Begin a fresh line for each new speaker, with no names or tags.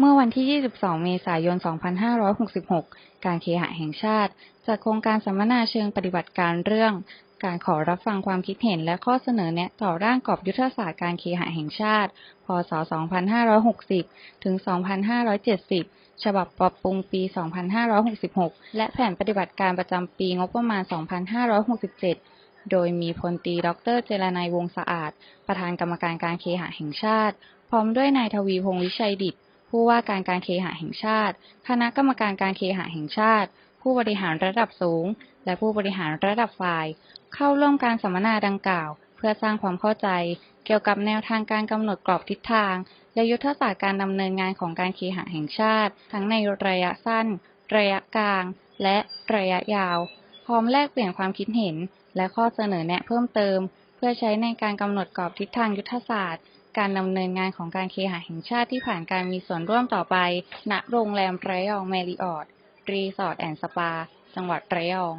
เมื่อวันที่ 22 เมษายน 2566 การเคหะแห่งชาติจัดโครงการสัมมนาเชิงปฏิบัติการเรื่อง การขอรับฟังความคิดเห็นและข้อเสนอแนะต่อร่างกรอบยุทธศาสตร์การเคหะแห่งชาติ พศ 2560 ถึง 2570 ฉบับปรับปรุงปี 2566 และแผนปฏิบัติการประจำปีงบประมาณ 2567 โดยมีพลตีดร เจรนัยวงสะอาด ประธานกรรมการการเคหะแห่งชาติ พร้อมด้วยนายทวีพงษ์วิชัยดิต ผู้ว่าการการเคหะแห่งชาติ คณะกรรมการการเคหะแห่งชาติ ผู้บริหารระดับสูง และผู้บริหารระดับฝ่าย เข้าร่วมการสัมมนาดังกล่าว เพื่อสร้างความเข้าใจ เกี่ยวกับแนวทางการกำหนดกรอบทิศทาง และยุทธศาสตร์การดำเนินงานของการเคหะแห่งชาติ ทั้งในระยะสั้น ระยะกลาง และระยะยาว พร้อมแลกเปลี่ยนความคิดเห็น และข้อเสนอแนะเพิ่มเติม เพื่อใช้ในการกำหนดกรอบทิศทางยุทธศาสตร์ การดำเนินงานของการเคหะแห่งชาติที่ผ่านการมีส่วนร่วมต่อไป ณ โรงแรมระยองแมริออทรีสอร์ทแอนด์สปา จังหวัดระยอง